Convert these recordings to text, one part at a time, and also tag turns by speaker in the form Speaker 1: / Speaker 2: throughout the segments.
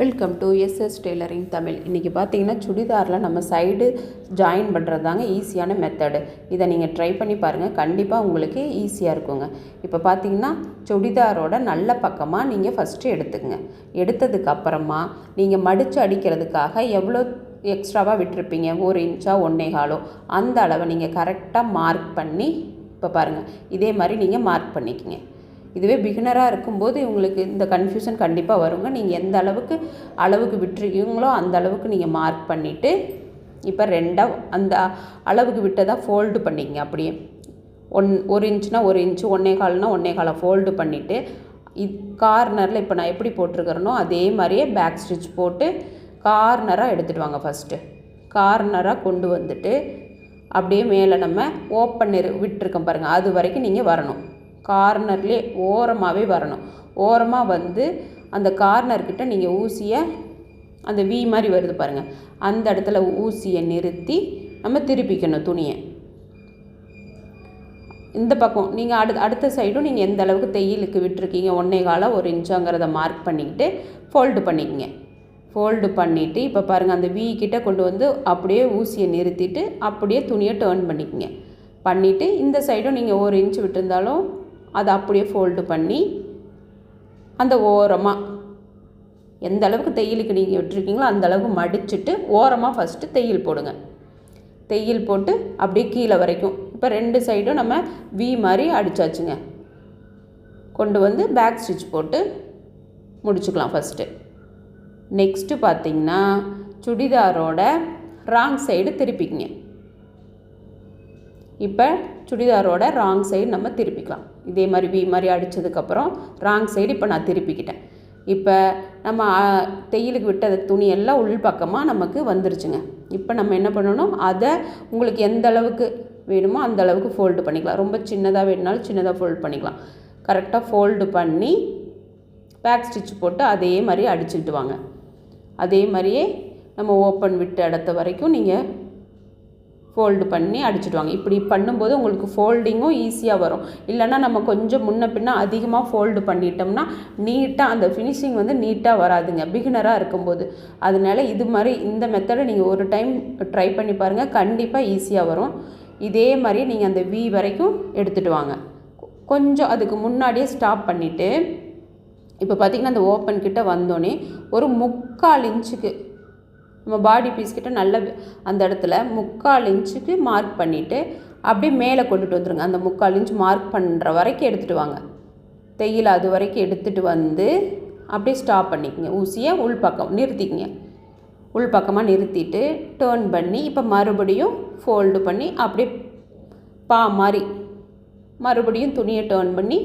Speaker 1: Welcome to SS tailoring Tamil இன்றைக்கி பார்த்தீங்கன்னா சுடிதாரில் நம்ம சைடு ஜாயின் பண்ணுறது தாங்க ஈஸியான மெத்தடு இதை நீங்கள் ட்ரை பண்ணி பாருங்கள் கண்டிப்பாக உங்களுக்கு ஈஸியாக இருக்குங்க. இப்போ பார்த்தீங்கன்னா சுடிதாரோட நல்ல பக்கமாக நீங்கள் ஃபஸ்ட்டு எடுத்துக்கங்க. எடுத்ததுக்கு அப்புறமா நீங்கள் மடித்து அடிக்கிறதுக்காக எவ்வளோ எக்ஸ்ட்ராவாக விட்டுருப்பீங்க? ஒரு இன்ச்சா ஒன்றே காலோ. அந்த அளவை நீங்கள் கரெக்டாக மார்க் பண்ணி இப்போ பாருங்கள் இதே மாதிரி நீங்கள் மார்க் பண்ணிக்கங்க. இதுவே பிகினராக இருக்கும்போது இவங்களுக்கு இந்த கன்ஃபியூஷன் கண்டிப்பாக வருங்க. நீங்கள் எந்த அளவுக்கு அளவுக்கு விட்டுருக்கீங்களோ அந்த அளவுக்கு நீங்கள் மார்க் பண்ணிவிட்டு இப்போ ரெண்டாக அந்த அளவுக்கு விட்டதாக ஃபோல்டு பண்ணிக்கங்க அப்படியே. ஒன் ஒரு இன்ச்னா ஒரு இன்ச்சு ஒன்றே கால்னா ஒன்றே காலை ஃபோல்டு பண்ணிவிட்டு இது கார்னரில் இப்போ நான் எப்படி போட்டிருக்கிறேனோ அதே மாதிரியே பேக் ஸ்டிச் போட்டு கார்னராக எடுத்துகிட்டு வாங்க ஃபஸ்ட்டு கார்னராக கொண்டு வந்துட்டு அப்படியே மேலே நம்ம ஓப்பன் விட்டுருக்கோம் பாருங்கள் அது வரைக்கும் நீங்கள் வரணும். கார்னர்லேயே ஓரமாகவே வரணும். ஓரமாக வந்து அந்த கார்னர்கிட்ட நீங்கள் ஊசியை அந்த வி மாதிரி வருது பாருங்கள் அந்த இடத்துல ஊசியை நிறுத்தி நம்ம திருப்பிக்கணும் துணியை. இந்த பக்கம் நீங்கள் அடு அடுத்த சைடும் நீங்கள் எந்த அளவுக்கு தையலுக்கு விட்டுருக்கீங்க ஒன்றே காலம் ஒரு இன்ச்சாங்கிறத மார்க் பண்ணிக்கிட்டு ஃபோல்டு பண்ணிக்கங்க. ஃபோல்டு பண்ணிவிட்டு இப்போ பாருங்கள் அந்த வி கிட்ட கொண்டு வந்து அப்படியே ஊசியை நிறுத்திட்டு அப்படியே துணியை டேர்ன் பண்ணிக்கங்க. பண்ணிவிட்டு இந்த சைடும் நீங்கள் ஒரு இன்ச் விட்டுருந்தாலும் அதை அப்படியே ஃபோல்டு பண்ணி அந்த ஓரமாக எந்த அளவுக்கு தையலுக்கு நீங்கள் விட்டுருக்கீங்களோ அந்த அளவுக்கு மடிச்சுட்டு ஓரமாக ஃபஸ்ட்டு தையல் போடுங்க. தையல் போட்டு அப்படியே கீழே வரைக்கும். இப்போ ரெண்டு சைடும் நம்ம வி மாதிரி அடித்தாச்சுங்க கொண்டு வந்து பேக் ஸ்டிச் போட்டு முடிச்சுக்கலாம் ஃபஸ்ட்டு நெக்ஸ்ட்டு பார்த்திங்கன்னா சுடிதாரோட ராங் சைடு திருப்பிக்கிங்க. இப்போ சுடிதாரோட ராங் சைடு நம்ம திருப்பிக்கலாம். இதே மாதிரி வி மாதிரி அடித்ததுக்கப்புறம் ராங் சைடு இப்போ நான் திருப்பிக்கிட்டேன். இப்போ நம்ம தையலுக்கு விட்ட துணி எல்லாம் உள் பக்கமாக நமக்கு வந்துருச்சுங்க. இப்போ நம்ம என்ன பண்ணணும்? அதை உங்களுக்கு எந்த அளவுக்கு வேணுமோ அந்த அளவுக்கு ஃபோல்டு பண்ணிக்கலாம். ரொம்ப சின்னதாக வேணுனாலும் சின்னதாக ஃபோல்டு பண்ணிக்கலாம். கரெக்டாக ஃபோல்டு பண்ணி பேக் ஸ்டிச் போட்டு அதே மாதிரி அடிச்சுக்கிட்டு வாங்க. அதே மாதிரியே நம்ம ஓப்பன் விட்ட இடத்த வரைக்கும் நீங்கள் ஃபோல்டு பண்ணி அடிச்சிடுவாங்க. இப்படி பண்ணும்போது உங்களுக்கு ஃபோல்டிங்கும் ஈஸியாக வரும். இல்லைன்னா நம்ம கொஞ்சம் முன்ன பின்ன அதிகமாக ஃபோல்டு பண்ணிட்டோம்னா நீட்டாக அந்த ஃபினிஷிங் வந்து நீட்டாக வராதுங்க. பிகினராக இருக்கும்போது. அதனால இது மாதிரி இந்த மெத்தடை நீங்கள் ஒரு டைம் ட்ரை பண்ணி பாருங்கள் கண்டிப்பாக ஈஸியாக வரும். இதே மாதிரி நீங்கள் அந்த வி வரைக்கும் எடுத்துகிட்டு வாங்க. கொஞ்சம் அதுக்கு முன்னாடியே ஸ்டாப் பண்ணிவிட்டு இப்போ பார்த்திங்கன்னா அந்த ஓப்பன் கிட்ட வந்தோடனே ஒரு முக்கால் இன்ச்சுக்கு நம்ம பாடி பீஸ் கிட்ட நல்ல அந்த இடத்துல முக்கால் இன்ச்சுக்கு மார்க் பண்ணிவிட்டு அப்படியே மேலே கொண்டுட்டு வந்துடுங்க அந்த முக்கால் இன்ச் மார்க் பண்ணுற வரைக்கும் எடுத்துகிட்டு வாங்க. தையல் அது வரைக்கும் எடுத்துகிட்டு வந்து அப்படியே ஸ்டாப் பண்ணிக்கோங்க. ஊசியை உள் பக்கம் நிறுத்திக்கங்க. உள் பக்கமாக நிறுத்திட்டு டேர்ன் பண்ணி இப்போ மறுபடியும் ஃபோல்டு பண்ணி அப்படியே பா மாதிரி மறுபடியும் துணியை டேர்ன் பண்ணி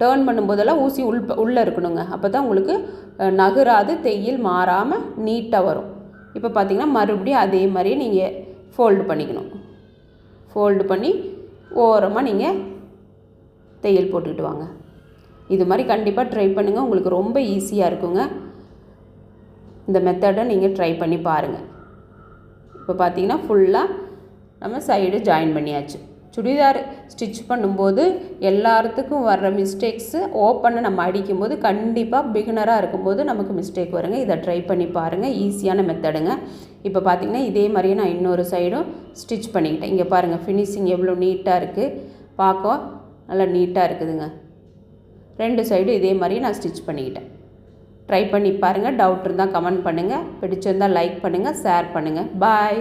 Speaker 1: டேர்ன் பண்ணும்போதெல்லாம் ஊசி உள் உள்ளே இருக்கணுங்க. அப்போ தான் உங்களுக்கு நகராது தையல் மாறாமல் நீட்டாக வரும். இப்போ பார்த்திங்கன்னா மறுபடியும் அதே மாதிரியே நீங்கள் ஃபோல்டு பண்ணிக்கணும். ஃபோல்டு பண்ணி ஓரமாக நீங்கள் தையல் போட்டுக்கிட்டு வாங்க. இது மாதிரி கண்டிப்பாக ட்ரை பண்ணுங்கள் உங்களுக்கு ரொம்ப ஈஸியாக இருக்குங்க. இந்த மெத்தடை நீங்கள் ட்ரை பண்ணி பாருங்கள் இப்போ பார்த்தீங்கன்னா ஃபுல்லாக நம்ம சைடு ஜாயின் பண்ணியாச்சு. சுடிதார் ஸ்டிச் பண்ணும்போது எல்லாத்துக்கும் வர்ற மிஸ்டேக்ஸு ஓப்பனை நம்ம அடிக்கும்போது கண்டிப்பாக பிகினராக இருக்கும்போது நமக்கு மிஸ்டேக் வருங்க. இதை ட்ரை பண்ணி பாருங்கள் ஈஸியான மெத்தடுங்க இப்போ பார்த்திங்கன்னா இதே மாதிரியே நான் இன்னொரு சைடும் ஸ்டிச் பண்ணிக்கிட்டேன். இங்கே பாருங்கள் ஃபினிஷிங் எவ்வளோ நீட்டாக இருக்குது பார்க்க நல்லா நீட்டாக இருக்குதுங்க. ரெண்டு சைடும் இதே மாதிரியே நான் ஸ்டிச் பண்ணிக்கிட்டேன். ட்ரை பண்ணி பாருங்கள் டவுட் இருந்தால் கமெண்ட் பண்ணுங்கள் பிடிச்சிருந்தால் லைக் பண்ணுங்கள் ஷேர் பண்ணுங்கள் பாய்